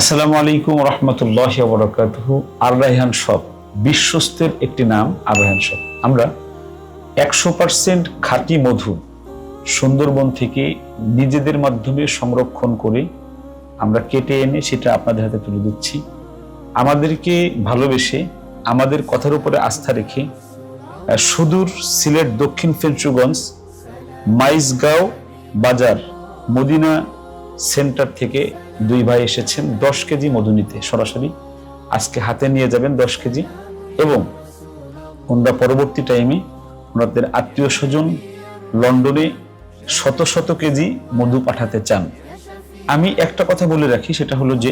আসসালামু আলাইকুম রহমতুল্লাহ বরকাতহ। আর রায়হান শপ, বিশ্বস্তের একটি নাম, আর রায়হান শপ। আমরা একশো পার্সেন্ট খাঁটি মধু সুন্দরবন থেকে নিজেদের মাধ্যমে সংরক্ষণ করে আমরা কেটে এনে সেটা আপনাদের হাতে তুলে দিচ্ছি। আমাদেরকে ভালোবেসে, আমাদের কথার উপরে আস্থা রেখে সুদূর সিলেট দক্ষিণ ফেঞ্চুগঞ্জ মাইজগাঁও বাজার, মদিনা সেন্টার থেকে দুই ভাই এসেছেন, দশ কেজি মধু নিতে সরাসরি। আজকে হাতে নিয়ে যাবেন দশ কেজি এবং ওনারা পরবর্তী টাইমে ওনাদের আত্মীয় স্বজন লন্ডনে শত শত কেজি মধু পাঠাতে চান। আমি একটা কথা বলে রাখি, সেটা হলো যে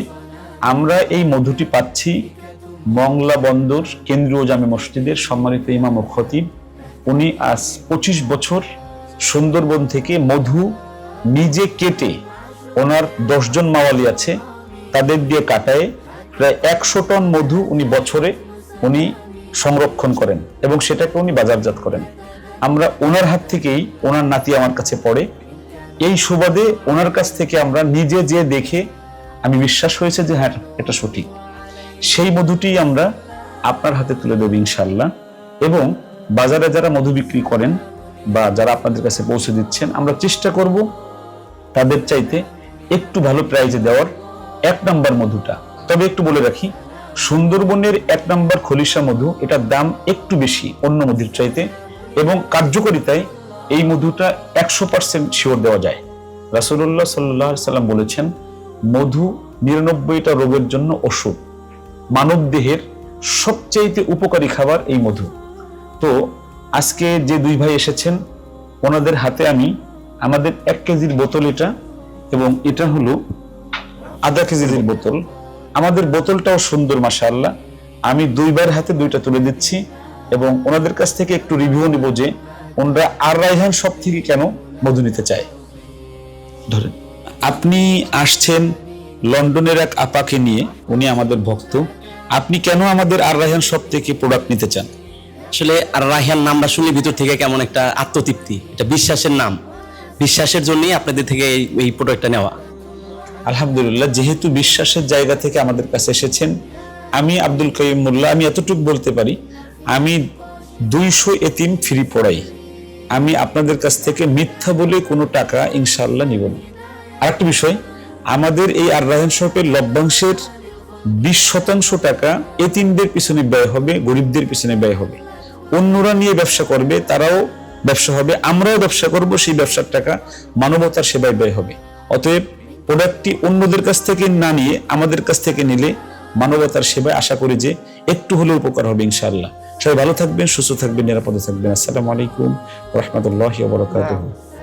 আমরা এই মধুটি পাচ্ছি মংলা বন্দর কেন্দ্রীয় জামে মসজিদের সম্মানিত ইমাম ও খতিব। উনি আজ পঁচিশ বছর সুন্দরবন থেকে মধু নিজে কেটে ওনার দশজন মাওয়ালি আছে, তাদের দিয়ে কাটায় প্রায় একশো টন মধু উনি বছরে উনি সংরক্ষণ করেন এবং সেটাকে উনি বাজারজাত করেন। আমরা ওনার হাত থেকেই ওনার নাতি আমার কাছে পড়ে। এই সুবাদে ওনার কাছ থেকে আমরা নিজে যে দেখে আমি বিশ্বাস হয়েছে যে হ্যাঁ এটা সঠিক। সেই মধুটি আমরা আপনার হাতে তুলে দেব ইনশাল্লাহ এবং বাজারে যারা মধু বিক্রি করেন বা যারা আপনাদের কাছে পৌঁছে দিচ্ছেন, আমরা চেষ্টা করব তাদের চাইতে একটু ভালো প্রাইজে দেওয়ার এক নাম্বার মধুটা। তবে একটু বলে রাখি, সুন্দরবনের এক নাম্বার খলিশা মধু, এটার দাম একটু বেশি অন্য মধুর চাইতে এবং কার্যকারিতায় এই মধুটা একশো পার্সেন্ট শিওর দেওয়া যায়। রাসুল্লাহ সাল্লাহ সাল্লাম বলেছেন, মধু নিরানব্বইটা রোগের জন্য ওষুধ। মানব দেহের সবচাইতে উপকারী খাবার এই মধু। তো আজকে যে দুই ভাই এসেছেন, ওনাদের হাতে আমি আমাদের এক কেজির বোতল এটা এবং এটা হলো আধা কেজির বোতল, আমাদের বোতলটাও সুন্দর, মাশাআল্লাহ। আমি দুইবার হাতে দুইটা তুলে দিচ্ছি এবং ওনাদের কাছ থেকে একটু রিভিউ নিব যে ওনারা আর রায়হান সব থেকে কেন মধু নিতে চায়। ধরেন, আপনি আসছেন লন্ডনের এক আপাকে নিয়ে, উনি আমাদের ভক্ত। আপনি কেন আমাদের আর রাইহান সব থেকে প্রোডাক্ট নিতে চান? আসলে আর রাইহান নামটা শুনলে ভিতর থেকে কেমন একটা আত্মতৃপ্তি, এটা বিশ্বাসের নাম। বিশ্বাসের জন্যই আপনাদের থেকে এই প্রোডাক্টটা নেওয়া। আলহামদুলিল্লাহ, যেহেতু বিশ্বাসের জায়গা থেকে আমাদের কাছে এসেছেন, আমি আব্দুল করিম মোল্লা, আমি এতটুকু বলতে পারি, আমি দুইশো এতিম ফ্রি পড়াই। আমি আপনাদের কাছ থেকে মিথ্যা বলে কোনো টাকা ইনশাল্লাহ নিব না। আরেকটা বিষয়, আমাদের এই আর রায়ন শপের লভ্যাংশের বিশ শতাংশ টাকা এতিমদের পিছনে ব্যয় হবে, গরিবদের পিছনে ব্যয় হবে। অন্যরা নিয়ে ব্যবসা করবে, তারাও ব্যবসা হবে, আমরাও ব্যবসা করব, সেই ব্যবসার টাকা মানবতার সেবায় ব্যয় হবে। অতএব প্রোডাক্টটি অন্যদের কাছ থেকে না নিয়ে আমাদের কাছ থেকে নিলে মানবতার সেবায় আশা করি যে একটু হলেও উপকার হবে ইনশাআল্লাহ। সবাই ভালো থাকবেন, সুস্থ থাকবেন, নিরাপদে থাকবেন। আসসালামু আলাইকুম রহমতুল্লাহ বরকাত